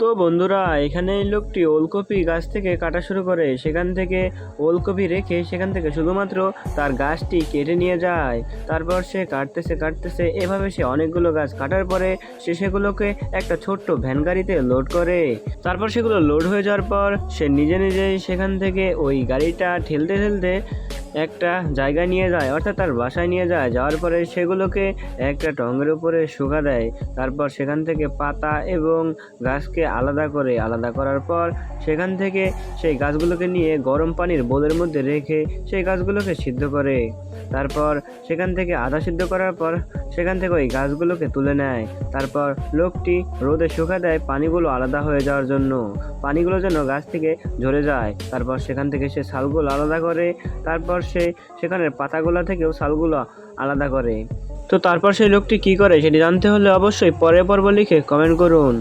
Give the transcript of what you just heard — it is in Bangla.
তো বন্ধুরা, এখানে এই লোকটি ওলকপি গাছ থেকে কাটা শুরু করে, সেখান থেকে ওলকপি রেখে সেখান থেকে শুধুমাত্র তার গাছটি কেটে নিয়ে যায়। তারপর সে কাটতেছে কাটতেছে, এভাবে সে অনেকগুলো গাছ কাটার পরে সে সেগুলোকে একটা ছোট্ট ভ্যান গাড়িতে লোড করে। তারপর সেগুলো লোড হয়ে যাওয়ার পর সে নিজে নিজেই সেখান থেকে ওই গাড়িটা ঠেলতে ঠেলতে একটা জায়গায় নিয়ে যায়, অর্থাৎ তার বাসায় নিয়ে যায়, যাওয়ার পরে সেগুলোকে একটা টঙের উপরে শুকা দেয়। তারপর সেখান থেকে পাতা এবং গাছকে আলাদা করে, আলাদা করার পর সেখান থেকে সেই গাছগুলোকে নিয়ে গরম পানির বোলের মধ্যে রেখে সেই গাছগুলোকে সিদ্ধ করে। তারপর সেখান থেকে আধা সিদ্ধ করার পর সেখান থেকে ওই গাছগুলোকে তুলে নেয়। তারপর লোকটি রোদে শুকা দেয় পানিগুলো আলাদা হয়ে যাওয়ার জন্য। পানিগুলো যেন গাছ থেকে ঝরে যায়। তারপর সেখান থেকে সে শালগুলো আলাদা করে। তারপর সে সেখানের পাতাগুলো থেকেও শালগুলো আলাদা করে। তো তারপর সেই লোকটি কি করে সেটি জানতে হলে অবশ্যই পরে পর্ব লিখে কমেন্ট করুন।